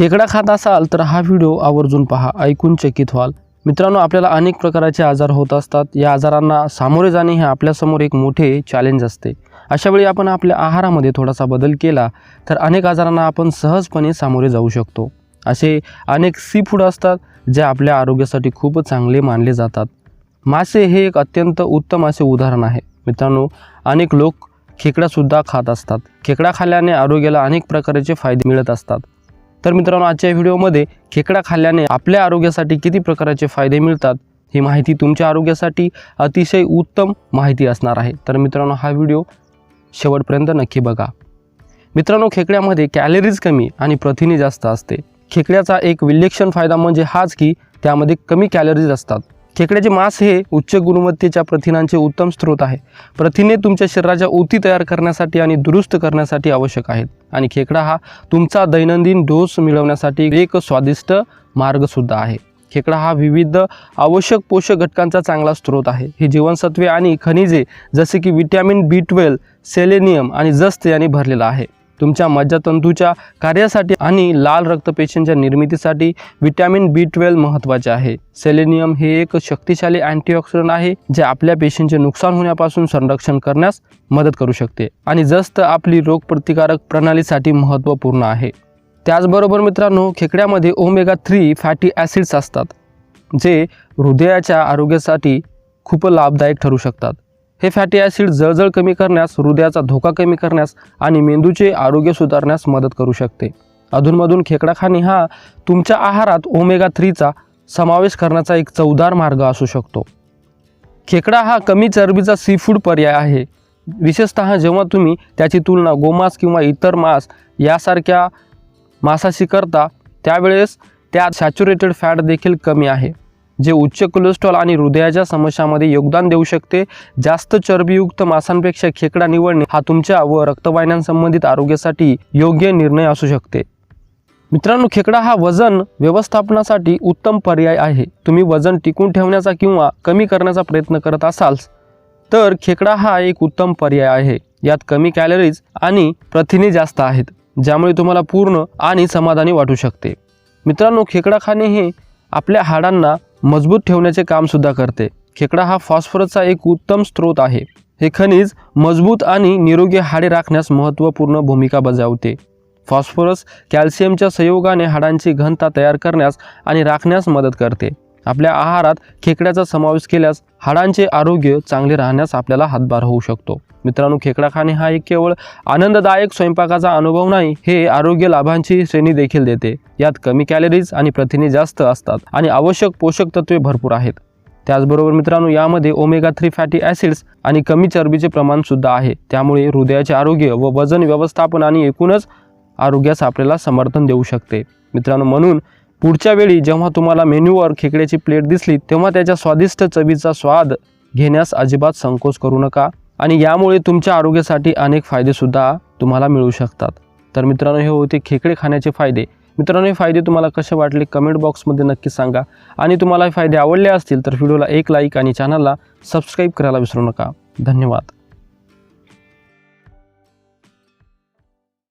खेकडा खात असाल तर हा व्हिडिओ आवर्जून पहा ऐकून चकित व्हाल. मित्रांनो आपल्याला अनेक प्रकारचे आजार होत असतात. या आजारांना सामोरे जाणे हे आपल्यासमोर एक मोठे चॅलेंज असते. अशावेळी आपण आपल्या आहारामध्ये थोडासा बदल केला तर अनेक आजारांना आपण सहजपणे सामोरे जाऊ शकतो. असे अनेक सी फूड असतात जे आपल्या आरोग्यासाठी खूप चांगले मानले जातात. मासे हे एक अत्यंत उत्तम असे उदाहरण आहे. मित्रांनो अनेक लोक खेकडासुद्धा खात असतात. खेकडा खाल्ल्याने आरोग्याला अनेक प्रकारचे फायदे मिळत असतात. तर मित्रांनो आजच्या व्हिडिओमध्ये खेकडा खाल्ल्याने आपल्या आरोग्यासाठी किती प्रकारचे फायदे मिळतात ही माहिती तुमच्या आरोग्यासाठी अतिशय उत्तम माहिती असणार आहे. तर मित्रांनो हा व्हिडिओ शेवटपर्यंत नक्की बघा. मित्रांनो खेकड्यामध्ये कॅलरीज कमी आणि प्रथिने जास्त असते. खेकड्याचा एक विलक्षण फायदा म्हणजे हाच की त्यामध्ये कमी कॅलरीज असतात. खेकड्याचे मांस हे उच्च गुणवत्तेच्या प्रथिनांचे उत्तम स्रोत आहे. प्रथिने तुमच्या शरीराच्या ऊती तयार करण्यासाठी आणि दुरुस्त करण्यासाठी आवश्यक आहेत. आणि खेकडा हा तुमचा दैनंदिन डोस मिळवण्यासाठी एक स्वादिष्ट मार्गसुद्धा आहे. खेकडा हा विविध आवश्यक पोषक घटकांचा चांगला स्रोत आहे. हे जीवनसत्वे आणि खनिजे जसे की विटॅमिन बी ट्वेल्व सेलेनियम आणि जस्त यांनी भरलेला आहे. तुमच्या मज्जातंतूच्या कार्यासाठी आणि लाल रक्तपेशींच्या निर्मितीसाठी व्हिटॅमिन बी ट्वेल्व महत्त्वाचे आहे. सेलेनियम हे एक शक्तिशाली अँटीऑक्सिडंट आहे जे आपल्या पेशींचे नुकसान होण्यापासून संरक्षण करण्यास मदत करू शकते आणि जस्त आपली रोगप्रतिकारक प्रणालीसाठी महत्त्वपूर्ण आहे. त्याचबरोबर मित्रांनो खेकड्यामध्ये ओमेगा थ्री फॅटी ॲसिड्स असतात जे हृदयाच्या आरोग्यासाठी खूप लाभदायक ठरू शकतात. हे फॅटी ॲसिड जळजळ कमी करण्यास हृदयाचा धोका कमी करण्यास आणि मेंदूचे आरोग्य सुधारण्यास मदत करू शकते. अधूनमधून खेकडा खाणे हा तुमच्या आहारात ओमेगा थ्रीचा समावेश करण्याचा एक चवदार मार्ग असू शकतो. खेकडा हा कमी चरबीचा सी फूड पर्याय आहे. विशेषतः जेव्हा तुम्ही त्याची तुलना गोमांस किंवा इतर मांस यासारख्या मासाशी करता त्यावेळेस त्यात सॅच्युरेटेड फॅट देखील कमी आहे. जे उच्च कोलेस्ट्रॉल आणि हृदयाच्या समस्यामध्ये योगदान देऊ शकते. जास्त चरबीयुक्त मांसांपेक्षा खेकडा निवडणे हा तुमच्या व रक्तवाहिन्यांसंबंधित आरोग्यासाठी योग्य निर्णय असू शकते. मित्रांनो खेकडा हा वजन व्यवस्थापनासाठी उत्तम पर्याय आहे. तुम्ही वजन टिकून ठेवण्याचा किंवा कमी करण्याचा प्रयत्न करत असाल तर खेकडा हा एक उत्तम पर्याय आहे. यात कमी कॅलरीज आणि प्रथिने जास्त आहेत ज्यामुळे तुम्हाला पूर्ण आणि समाधानी वाटू शकते. मित्रांनो खेकडा खाणे हे आपल्या हाडांना मजबूत ठेवण्याचे कामसुद्धा करते. खेकडा हा फॉस्फरसचा एक उत्तम स्रोत आहे. हे खनिज मजबूत आणि निरोगी हाडे राखण्यास महत्त्वपूर्ण भूमिका बजावते. फॉस्फरस कॅल्शियमच्या संयोगाने हाडांची घनता तयार करण्यास आणि राखण्यास मदत करते. आपल्या आहारात खेकड्याचा समावेश केल्यास हाडांचे आरोग्य चांगले राहण्यास आपल्याला हातभार होऊ शकतो. मित्रांनो खेकडा खाणे हा एक केवळ आनंददायक स्वयंपाकाचा अनुभव नाही हे आरोग्य लाभांची श्रेणी देखील देते. यात कमी कॅलरीज आणि प्रथिने जास्त असतात आणि आवश्यक पोषक तत्वे भरपूर आहेत. त्याचबरोबर मित्रांनो यामध्ये ओमेगा थ्री फॅटी ॲसिड्स आणि कमी चरबीचे प्रमाण सुद्धा आहे. त्यामुळे हृदयाचे आरोग्य व वजन व्यवस्थापन आणि एकूणच आरोग्यास आपल्याला समर्थन देऊ शकते. मित्रांनो म्हणून पुढच्या वेळी जेव्हा तुम्हाला मेन्यूवर खेकड्याची प्लेट दिसली तेव्हा त्याच्या स्वादिष्ट चवीचा स्वाद घेण्यास अजिबात संकोच करू नका आणि यामुळे तुमच्या आरोग्यासाठी अनेक फायदेसुद्धा तुम्हाला मिळू शकतात. तर मित्रांनो हे होते खेकडे खाण्याचे फायदे. मित्रांनो हे फायदे तुम्हाला कसे वाटले कमेंट बॉक्समध्ये नक्की सांगा. आणि तुम्हाला हे फायदे आवडले असतील तर व्हिडिओला एक लाईक आणि चॅनलला सबस्क्राईब करायला विसरू नका. धन्यवाद.